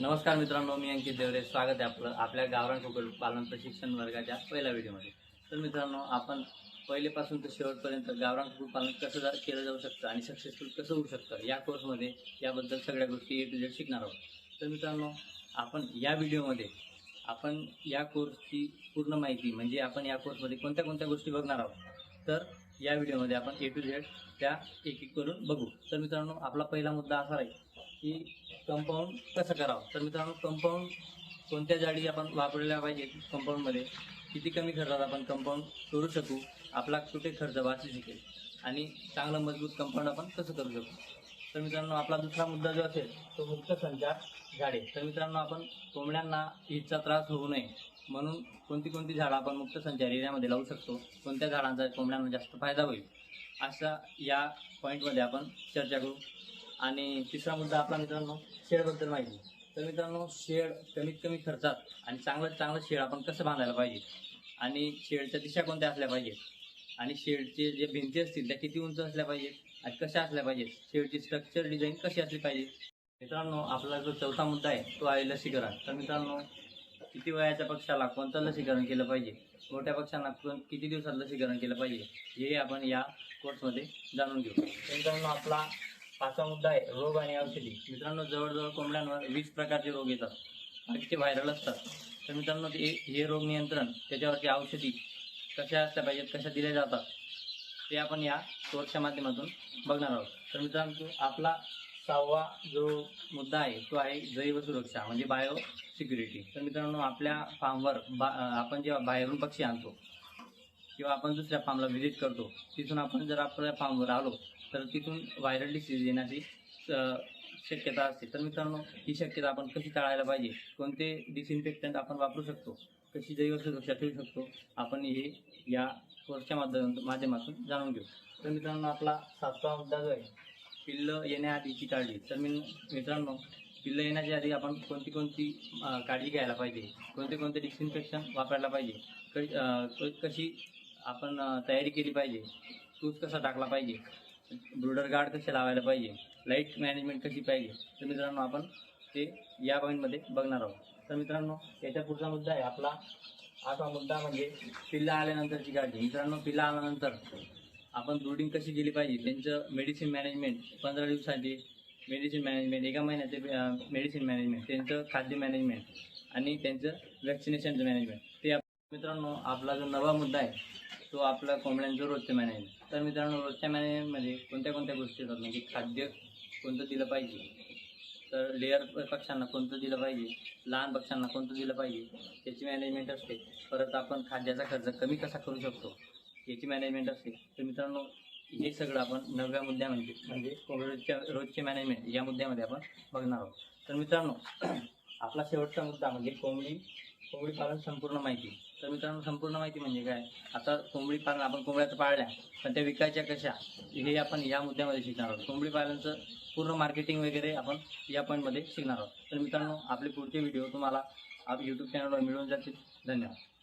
नमस्कार मित्रांनो मी अंकित देवरे. स्वागत आहे आपलं आपल्या गावरान कुक्कुटपालन प्रशिक्षण वर्गाच्या पहिल्या व्हिडिओमध्ये. तर मित्रांनो आपण पहिलेपासून तर शेवटपर्यंत गावरान कुक्कुटपालन कसं जा केलं जाऊ शकतं आणि सक्सेसफुल कसं होऊ शकतं या कोर्समध्ये याबद्दल सगळ्या गोष्टी ए टू झेड शिकणार आहोत. तर मित्रांनो आपण या व्हिडिओमध्ये आपण या कोर्सची पूर्ण माहिती म्हणजे आपण या कोर्समध्ये कोणत्या कोणत्या गोष्टी बघणार आहोत तर या व्हिडिओमध्ये आपण ए टू झेड त्या एक एक करून बघू. तर मित्रांनो आपला पहिला मुद्दा असा राहील की कंपाऊंड कसं करावं? तर मित्रांनो कंपाऊंड कोणत्या जाडी आपण वापरल्या पाहिजेत कंपाऊंडमध्ये किती कमी खर्चात आपण कंपाऊंड करू शकू? आपला कुठे खर्च वाचू शकेल? आणि चांगलं मजबूत कंपाऊंड आपण कसं करू शकू? तर मित्रांनो आपला दुसरा मुद्दा जो असेल तो मुक्त संचार झाडे. तर मित्रांनो आपण कोंबड्यांना ईदचा त्रास होऊ नये म्हणून कोणती कोणती झाडं आपण मुक्त संचार एरियामध्ये लावू शकतो? कोणत्या झाडांचा कोंबड्यांना जास्त फायदा होईल? अशा या पॉईंटमध्ये आपण चर्चा करू. आणि तिसरा मुद्दा आपला मित्रांनो शेडबद्दल माहिती. तर मित्रांनो शेड कमीत कमी खर्चात आणि चांगलं चांगलं शेड आपण कसं बांधायला पाहिजे? आणि शेडच्या दिशा कोणत्या असल्या पाहिजेत? आणि शेडचे जे भिंती असतील त्या किती उंच असल्या पाहिजेत? आणि कशा असल्या पाहिजेत? शेडची स्ट्रक्चर डिझाईन कशी असली पाहिजे? मित्रांनो आपला जो चौथा मुद्दा आहे तो आहे लसीकरण. तर मित्रांनो किती वयाच्या पक्षाला कोणतं लसीकरण केलं पाहिजे? मोठ्या पक्षांना कोण किती दिवसात लसीकरण केलं पाहिजे? हे आपण या कोर्समध्ये जाणून घेऊ. मित्रांनो आपला पाचवा मुद्दा आहे रोग आणि औषधी. मित्रांनो जवळजवळ कोंबड्यांवर वीस प्रकारचे रोग येतात. बाकीचे व्हायरल असतात. तर मित्रांनो ते हे रोग नियंत्रण त्याच्यावरती औषधी कशा असल्या पाहिजेत कशा दिल्या जातात ते आपण या कोर्सच्या माध्यमातून बघणार आहोत. तर मित्रांनो आपला सहावा जो मुद्दा आहे तो आहे जैव सुरक्षा म्हणजे बायो सिक्युरिटी तर मित्रांनो आपल्या फार्मवर बा आपण जेव्हा बाहेरून पक्षी आणतो किंवा आपण दुसऱ्या फार्मला व्हिजिट करतो तिथून आपण जर आपल्या फार्मवर आलो तर तिथून व्हायरल डिसीज येण्याची शक्यता असते. तर मित्रांनो ही शक्यता आपण कशी टाळायला पाहिजे? कोणते डिसइन्फेक्टंट आपण वापरू शकतो? कशी जैव सुरक्षा ठेवू शकतो? आपण हे या कोर्सच्या माध्यम माध्यमातून जाणून घेऊ. तर मित्रांनो आपला सातवा मुद्दा जो आहे पिल्लं येण्याआधीची काळजी. तर मी मित्रांनो पिल्लं येण्याच्या आधी आपण कोणती कोणती काळजी घ्यायला पाहिजे? कोणते कोणते डिसइन्फेक्शन वापरायला पाहिजे? क- कशी आपण तयारी केली पाहिजे. तूज कसा टाकला पाहिजे? ब्रुडर गार्ड कसे लावायला पाहिजे? लाइट मॅनेजमेंट कशी पाहिजे? तर मित्रांनो आपण ते या पॉईंटमध्ये बघणार आहोत. तर मित्रांनो याच्या पुढचा मुद्दा आहे आपला. आठवा मुद्दा म्हणजे पिल्ला आल्यानंतरची काळजी. मित्रांनो पिल्ला आल्यानंतर आपण ब्रुडिंग कशी केली पाहिजे? त्यांचं मेडिसिन मॅनेजमेंट पंधरा दिवसाची मेडिसिन मॅनेजमेंट एका महिन्याचे मेडिसिन मॅनेजमेंट त्यांचं खाद्य मॅनेजमेंट आणि त्यांचं व्हॅक्सिनेशनचं मॅनेजमेंट ते मित्रांनो आपला जो नवा मुद्दा आहे तो आपला कोंबड्यांचं रोजचं मॅनेजमेंट. तर मित्रांनो रोजच्या मॅनेजमेंटमध्ये कोणत्या कोणत्या गोष्टी येतात? म्हणजे खाद्य कोणतं दिलं पाहिजे? तर लेअर पक्ष्यांना कोणतं दिलं पाहिजे? लहान पक्ष्यांना कोणतं दिलं पाहिजे? त्याची मॅनेजमेंट असते. परत आपण खाद्याचा खर्च कमी कसा करू शकतो? याची मॅनेजमेंट असते. तर मित्रांनो हे सगळं आपण नवव्या मुद्द्यामध्ये म्हणजे रोजच्या रोजचे मॅनेजमेंट या मुद्द्यामध्ये आपण बघणार आहोत. तर मित्रांनो आपला शेवटचा मुद्दा म्हणजे कोंबडी कोंबडी पालन संपूर्ण माहिती. तर मित्रांनो संपूर्ण माहिती म्हणजे काय? आता कोंबडी पालन आपण कोंबड्या पाळल्या पण त्या विकायच्या कशा? हे आपण या मुद्द्यामध्ये शिकणार आहोत. कोंबडी पालनचं पूर्ण मार्केटिंग वगैरे आपण या पॉईंटमध्ये शिकणार आहोत. तर मित्रांनो आपले पुढचे व्हिडिओ तुम्हाला आप यूट्यूब चॅनलवर मिळून जातील. धन्यवाद.